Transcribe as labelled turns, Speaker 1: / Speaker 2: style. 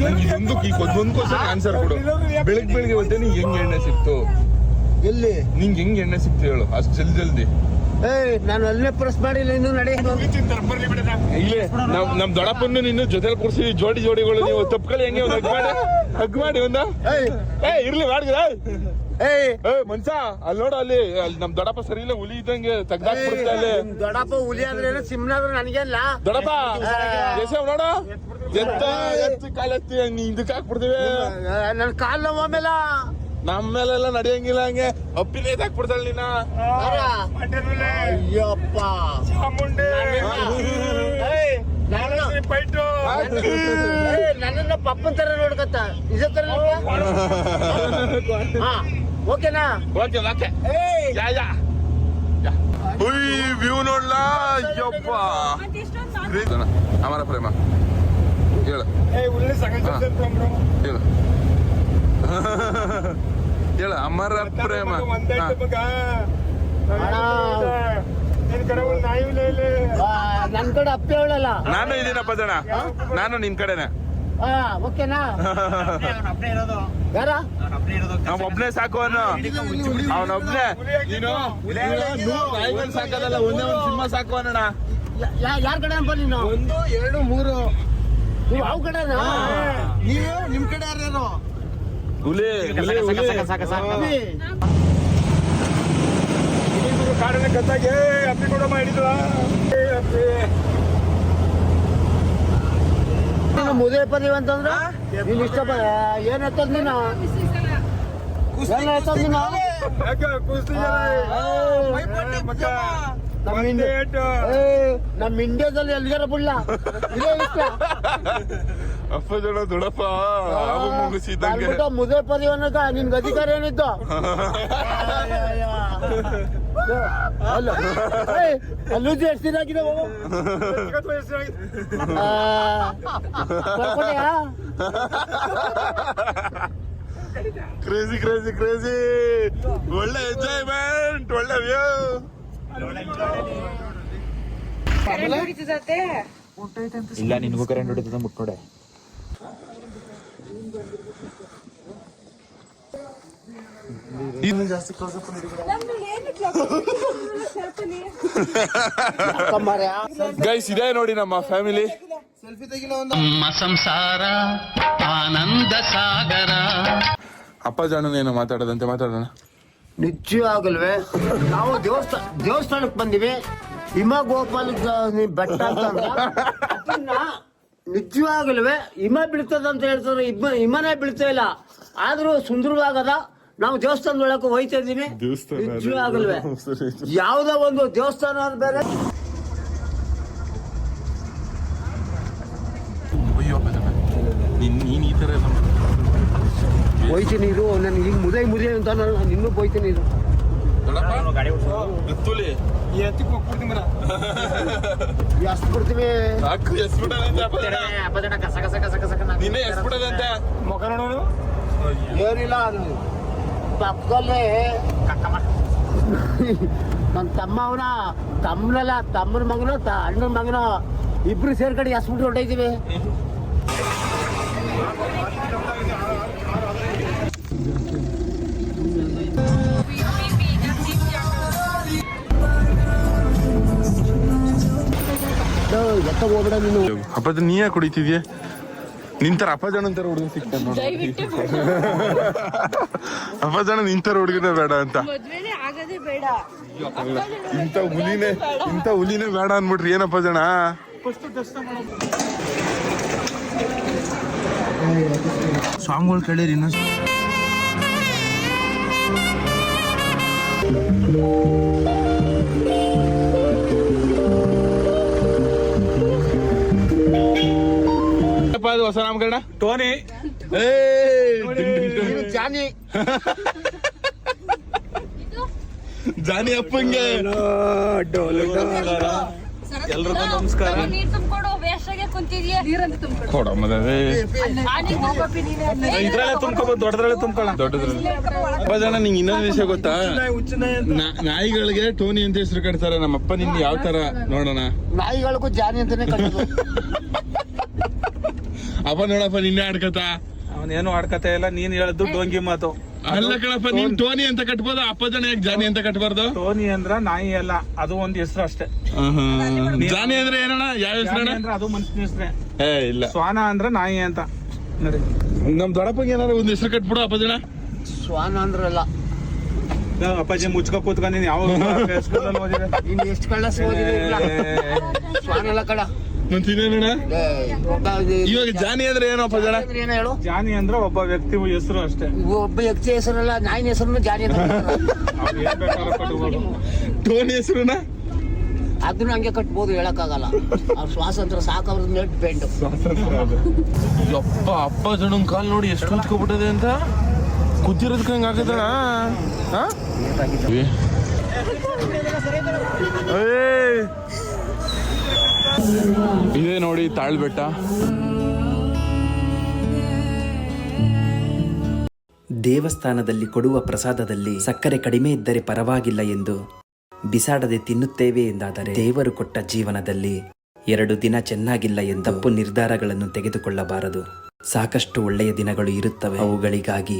Speaker 1: ಈ ಒಂದೊಂದು question answer ಕೊಡು. ಬೆಳಗ್ಗೆ ಬೆಳಿಗ್ಗೆ ಹೊತ್ತೆ ನಿಂಗೆ ಹೆಂಗ್ ಎಣ್ಣೆ ಸಿಕ್ತು?
Speaker 2: ಎಲ್ಲಿ?
Speaker 1: ನಿಂಗೆ ಹೆಂಗ್ ಎಣ್ಣೆ ಸಿಕ್ತು ಹೇಳು ಅಷ್ಟು ಜಲ್ದಿ ಜಲ್ದಿ.
Speaker 2: ಏಯ್ ನಾನು ಅಲ್ಲೇ ಪ್ರೆಸ್ ಮಾಡಿಲ್ಲ ಇನ್ನು ನಡೆ
Speaker 1: ಇಲ್ಲೇ. ನಮ್ ನಮ್ ದೊಡ್ಡಪ್ಪನ್ನು ನಿನ್ನ ಜೊತೆಲಿ ಕೂರ್ಸಿ ಜೋಡಿ ಜೋಡಿಗಳು ನೀವು ತಪ್ಪಲಿ ಹೆಂಗೆ ಒಂದು ಹಗ್ ಮಾಡಿ ಹಗ್ ಮಾಡಿ ಒಂದ.
Speaker 2: ಏಯ್.
Speaker 1: ಏ ಇರ್ಲಿ ಮಾಡಿದ್ರ
Speaker 2: ಏಯ್
Speaker 1: ಏ ಮನ್ಸ ಅಲ್ಲಿ ನೋಡು ಅಲ್ಲಿ ಅಲ್ಲಿ ನಮ್ ದೊಡಪ್ಪ ಸರಿ ಇಲ್ಲ ಹುಲಿ ಇದ್ದಂಗೆ ತೆಗ್ದಾಕ್ಬಿಡುತ್ತೆ ಅಲ್ಲಿ
Speaker 2: ನಿಮ್ ದೊಡ್ಡಪ್ಪ ಹುಲಿ ಆದ್ರೆ ನನಗೆ ನನಗೆಲ್ಲ
Speaker 1: ದೊಡ್ಡಪ್ಪ ಯಶವ್ ನೋಡ ಎತ್ತ ಎತ್ತಿ ಕಾಲೆತ್ತಿ ಹಂಗೆ ಇದಕ್ಕೆ ಹಾಕ್ಬಿಡ್ತೀವಿ
Speaker 2: ನನ್ ಕಾಲ್ ನೋವು ಆಮೇಲೆ
Speaker 1: ನಮ್ಮ ಮೇಲೆಲ್ಲ ನಡೆಯಂಗಿಲ್ಲ ಹಂಗೆ ಅಪ್ಪಿನೇ ಹಾಕ್ಬಿಡ್ತಾಳೆ ನೀನ
Speaker 2: ಅಯ್ಯಪ್ಪ ಏಯ್, ನಾನು- ಏ ನನ್ನ ಪಪ್ಪನ್ ತರ ನೋಡ್ಕತ್ತ ಇದೇ ತರ ಹಾ ಓಕೆನಾ
Speaker 1: ಓಕೆ ಓಕೆ
Speaker 2: ಏಯ್
Speaker 1: ಯಾ ಯಾ. ಉಯ್ ವ್ಯೂ ನೋಡ್ಲಾ ಅಯ್ಯಪ್ಪ. ಪ್ರೀತನ ಅಮರ ಪ್ರೇಮ. ಹೇಳು. ಹೇಳು. ಹೇಳು ಅಮರ ಪ್ರೇಮ.
Speaker 2: ನನ್ ಕಡೆ ಅಪ್ಪ
Speaker 1: ನಾನು ಇದೀನಪ್ಪ ಜನ. ನಾನು ನಿನ್ ಕಡೆನೆ.
Speaker 2: ಹಾ ಓಕೆನಾ? ಯಾರ?
Speaker 1: ನಾವ್ ಒಬ್ನೇ ಸಾಕು ಅವನು. ಅವನೊಬ್ನೇ. ನೀನು ಸಾಕೋದಲ್ಲ ಒಂದೇ ಒಂದು ಸಿಂಹ ಸಾಕು ಅನ್ನೋಣ
Speaker 2: ಯಾರ ಕಡೆ ಬನ್ನಿ ನೀನು?
Speaker 3: ಒಂದು ಎರಡು ಮೂರು.
Speaker 2: ನೀವು ಅವ್ ಕಡೆ
Speaker 3: ನೀವು ನಿಮ್ ಕಡೆ ಯಾರ್ಯಾರು
Speaker 1: ಹುಲಿ ಹುಲಿ ಹುಲಿ.
Speaker 2: ಅಪ್ಪಿ.
Speaker 4: ಕಾಡಿನ ಕತ್ತಾಗೆ ಅಪ್ಪಿ ಕೂಡ ಮಾಡಿದ್ವ
Speaker 2: ನೀನು ಮದುವೆ ಪದವಿ ಅಂತಂದ್ರ? ನೀನು ಇಷ್ಟ ಏನ್ ಎತ್ತದ ನೀನು? ಏನ್ ಎತ್ತದ ನೀನು?
Speaker 4: ಯಾಕೆ ಕುಸ್ತಿ ಮಕ್ಕ
Speaker 2: ನಮ್ಮ ಇಂಡಿಯಾ ಏ, ನಮ್ಮ ಇಂಡಿಯಾದಲ್ಲಿ ಎಲ್ಲಿಗಾರ ಬಿಡ್ಲ ಇದೇ ಇಷ್ಟ.
Speaker 1: ಅಪ್ಪ ಜನ ಮುಗಿಸಿದಂಗೆ.
Speaker 2: ಅನ್ಬಿಟ್ಟು ಮದುವೆ ಪದವಿ ಅನ್ನಕ ನಿನ್ಗೆ ಅಧಿಕಾರ ಏನಿತ್ತು? ಅಲ್ಲ. ಏ, ಅಲ್ಲೂಜಿ ಎಷ್ಟು ದಿನ ಆಗಿದೆ?
Speaker 1: ಕ್ರೇಜಿ ಕ್ರೇಜಿ ಕ್ರೇಜಿ ಒಳ್ಳೆ ಎಂಜಾಯ್ಮೆಂಟ್
Speaker 5: ಇಲ್ಲ ನಿನ್ಗೂ ಕರೆಂಟ್ ಹೊಡಿತದ ಮುಟ್ ನೋಡೆ.
Speaker 2: ಕಮ್ಮರ್ಯಾ?
Speaker 1: ಗೈಸ್ ಇದೇ ನೋಡಿ ನಮ್ಮ ಫ್ಯಾಮಿಲಿ
Speaker 3: ಸೆಲ್ಫಿ ತೆಗಿಲ್ಲ ಒಂದು
Speaker 6: ನಮ್ಮ ಸಂಸಾರ ಆನಂದ ಸಾಗರ.
Speaker 1: ಅಪ್ಪ ಜಾಣನೇನೋ ಮಾತಾಡೋದಂತೆ ಮಾತಾಡೋಣ.
Speaker 2: ನಿಜವಾಗಲ್ವೇ ನಾವು ದೇವಸ್ಥಾನ ದೇವಸ್ಥಾನಕ್ಕೆ ಬಂದಿವಿ ಹಿಮ ಗೋಪಾಲ ಬೆಟ್ಟ ಅದನ್ನ ನಿಜವಾಗಲ್ವೇ ಹಿಮ ಬೀಳ್ತದ ಅಂತ ಹೇಳ್ತಾರೆ ಹಿಮ ಹಿಮನೇ ಬೀಳ್ತಾ ಇಲ್ಲ ಆದ್ರೂ ಸುಂದರವಾಗದ ನಾವು ದೇವಸ್ಥಾನದೊಳಗೆ ಹೋಯ್ತಾ ಇದೀವಿ. ನಿಜವಾಗಲ್ವೇ. ಯಾವ್ದೋ ಒಂದು ದೇವಸ್ಥಾನ ಬೇರೆ
Speaker 1: ನೀನ್ ಈ ತರ.
Speaker 2: ಹೋಯ್ತೀನಿ ಇದು ನನಗೆ ಈಗ ಮುದೇ ಮುದೇ ಅಂತ ನಾನು ಇನ್ನೂ ಹೋಯ್ತೀನಿ ಇದು.
Speaker 4: ನನ್
Speaker 2: ಎಷ್ಟು ಕೊಡ್ತೀವಿ
Speaker 1: ನಿನ್ನೆ
Speaker 2: ಏನಿಲ್ಲ ತಮ್ಮ ಅವನ ತಮ್ಮನಲ್ಲ ತಮ್ಮನ ಮಗನ ಅಣ್ಣನ ಮಗನ ಇಬ್ರು ಸೇರ್ಕಡೆ ಎಸ್ಬಿಟ್ಟು ಹೊರಟಿದ್ದೀವಿ ಎತ್ತ ಹೋಗ್ಬೇಡ ನೀನು
Speaker 1: ಅಪ್ಪ ಜನ ನೀ ಯಾಕೆ ಕುಡಿತಿದ್ಯ ನಿಂತರ ಅಪ್ಪ ಜನ ಅಂತಾರ ಹುಡುಗ ಸಿಗ್ತಾನೆ ನೋಡಿ. ಅಪ್ಪ ಜನ ನಿಂತರ ಹುಡುಗನೇ ಬೇಡ ಅಂತ.
Speaker 7: ಮದ್ವೆನೇ ಆಗದೇ ಬೇಡ.
Speaker 1: ಇಂಥ ಹುಲಿನೇ ಇಂಥ ಹುಲಿನೇ ಬೇಡ ಅನ್ಬಿಟ್ರಿ ಏನಪ್ಪ ಜನ
Speaker 3: ಸಾಂಗ್ಗಳು ಕೇಳಿರಿ ಇನ್ನೊಂದು
Speaker 1: ಹೊಸ ನಾಮಕರಣ
Speaker 4: ಟೋನಿ.
Speaker 2: ಜಾನಿ.
Speaker 1: ಜಾನಿ ಅಪ್ಪಂಗೆ.
Speaker 7: ಎಲ್ರಿಗೂ ನಮಸ್ಕಾರ.
Speaker 4: ಇದ್ರಲ್ಲೇ ತುಂಬ್ಕೋಬೋದು ದೊಡ್ಡದ್ರಲ್ಲೇ ತುಂಬ್ಕೊಳ್ಳ
Speaker 1: ದೊಡ್ಡದ್ರಲ್ಲಿ. ಅಪ್ಪ ಜನ ನಿಂಗೆ ಇನ್ನೊಂದು ವಿಷಯ ಗೊತ್ತಾ? ನಾಯಿಗಳಿಗೆ ಟೋನಿ ಅಂತ ಹೆಸರು ಕಟ್ತಾರೆ. ನಮ್ಮಪ್ಪ ನಿನ್ನ ಯಾವ ತರ ನೋಡೋಣ?
Speaker 2: ನಾಯಿಗಳಿಗೂ ಜಾನಿ ಅಂತಾನೆ
Speaker 1: ಅಪ್ಪ ನೋಡಪ್ಪ ನಿನ್ನೆ ಆಡ್ಕತ?
Speaker 4: ಅವನೇನು ಆಡ್ಕತೆ ಇಲ್ಲ ನೀನ್ ಹೇಳದ್ದು ಡೋಂಗಿ ಮಾತು.
Speaker 1: ಅಲ್ಲ ಕಣಪ್ಪ ನೀನ್ ಟೋನಿ ಅಂತ ಕಟ್ಬೋದು? ಅಪ್ಪ ಜನ ಯಾಕೆ ಜಾನಿ ಅಂತ ಕಟ್ಬಾರ್ದು?
Speaker 4: ಟೋನಿ ಅಂದ್ರ ನಾಯಿ ಅಲ್ಲ ಅದು ಒಂದ್ ಹೆಸರು ಅಷ್ಟೇ.
Speaker 1: ಜಾನಿ ಅಂದ್ರೆ ಏನಣ್ಣ? ಯಾವ ಹೆಸರು
Speaker 4: ಅಂದ್ರೆ ಅದು ಮನುಷ್ಯನ ಹೆಸರೇ.
Speaker 1: ಏ ಇಲ್ಲ.
Speaker 4: ಶ್ವಾನ ಅಂದ್ರ ನಾಯಿ ಅಂತ. ನೋಡಿ.
Speaker 1: ನಮ್ ದೊಡಪ್ಪಗೆ ಏನಾದ್ರು ಒಂದ್ ಹೆಸರು ಕಟ್ಬಿಡು ಅಪ್ಪ ಜನ.
Speaker 2: ಶ್ವಾನ ಅಂದ್ರಲ್ಲ.
Speaker 4: ಅಪ್ಪಾಜಿ ಮುಚ್ಕ ಕೂತ್ಕೊಂಡಿನಿ ನೀನ್ ಯಾವ
Speaker 2: ಎಷ್ಟು ಕಳ್ಳ ಶ್ವಾನ ಅಲ್ಲ ಕಡ
Speaker 1: ಮತ್ತೆ ಇನ್ನೇನಣ್ಣ
Speaker 2: ಏ,
Speaker 1: ಇವಾಗ ಜಾನಿ ಅಂದ್ರೆ ಏನಪ್ಪ ಜನ?
Speaker 2: ಅಂದ್ರೆ ಏನ್ ಹೇಳು
Speaker 4: ಜಾನಿ ಅಂದ್ರೆ ಒಬ್ಬ ವ್ಯಕ್ತಿ ಹೆಸರು ಅಷ್ಟೇ.
Speaker 2: ಒಬ್ಬ ವ್ಯಕ್ತಿ ಹೆಸರಲ್ಲ ನಾಯಿನ ಹೆಸರು ಜಾನಿ ಅಂತ
Speaker 1: ಟೋನಿ ಹೆಸರುನ
Speaker 2: ಅದನ್ನ ಹಂಗೆ ಕಟ್ಬೋದು ಹೇಳಕ್ಕಾಗಲ್ಲ. ಅವ್ರ ಸ್ವಾತಂತ್ರ್ಯ ಸಾಕವ್ರ ನೆಟ್ ಬೆಂಡ್.
Speaker 1: ಯಪ್ಪ ಅಪ್ಪ ಜನ ಕಾಲ್ ನೋಡಿ ಎಷ್ಟು ಕುಂತ್ಕೊಬಿಟ್ಟದೆ ಅಂತ? ಕುದ್ದಿರೋದಕ್ಕೆ ಹಂಗ ಆಗದಣ ಇದೇ ನೋಡಿ ತಾಳ್ಬೆಟ್ಟ.
Speaker 8: ದೇವಸ್ಥಾನದಲ್ಲಿ ಕೊಡುವ ಪ್ರಸಾದದಲ್ಲಿ ಸಕ್ಕರೆ ಕಡಿಮೆ ಇದ್ದರೆ ಪರವಾಗಿಲ್ಲ ಎಂದು ಬಿಸಾಡದೆ ತಿನ್ನುತ್ತೇವೆ ಎಂದಾದರೆ ದೇವರು ಕೊಟ್ಟ ಜೀವನದಲ್ಲಿ ಎರಡು ದಿನ ಚೆನ್ನಾಗಿಲ್ಲ ಎಂದು ತಪ್ಪು ನಿರ್ಧಾರಗಳನ್ನು ತೆಗೆದುಕೊಳ್ಳಬಾರದು. ಸಾಕಷ್ಟು ಒಳ್ಳೆಯ ದಿನಗಳು ಇರುತ್ತವೆ. ಅವುಗಳಿಗಾಗಿ